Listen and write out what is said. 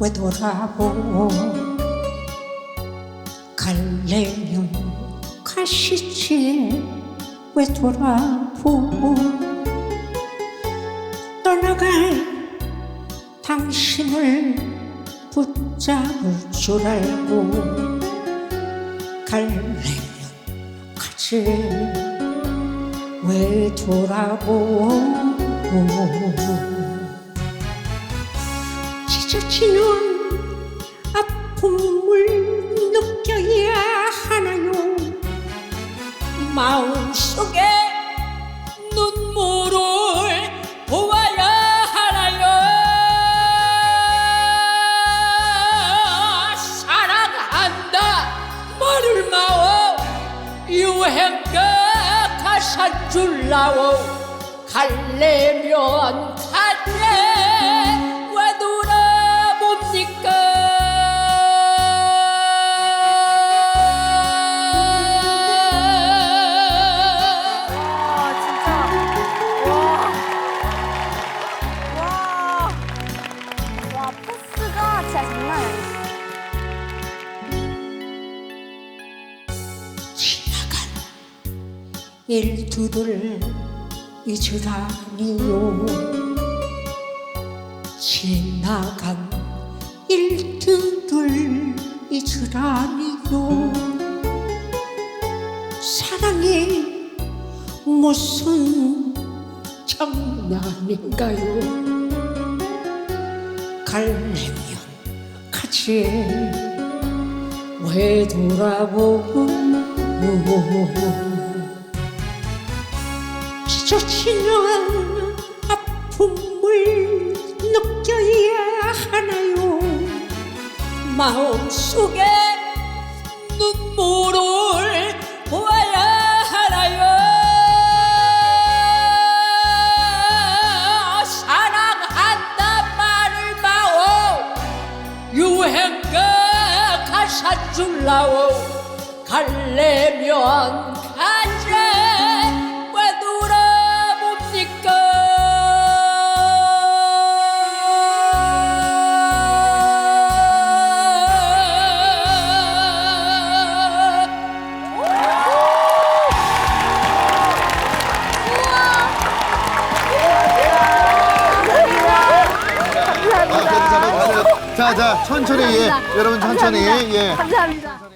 왜 돌아보 갈래면 가시지. 왜 돌아보 떠나갈 당신을 붙잡을 줄 알고 갈래면 가지. 왜 돌아보 지저치는 아픔을 느껴야 하나요? 마음속에 눈물을 보아야 하나요? 사랑한다 말을 마오. 유행가 가사 줄라오. 갈래면 일두들 잊으라니요. 지나간 일두들 잊으라니요. 사랑이 무슨 장난인가요? 갈래면 가지 왜 돌아보고 지쳐지는 아픔을 느껴야 하나요? 마음속에 눈물을 보아야 하나요? 사랑한다 말을 마오. 유행가 가사 줄라오. 갈래면 가재 자, 자, 천천히, 예. 여러분 천천히, 예. 감사합니다.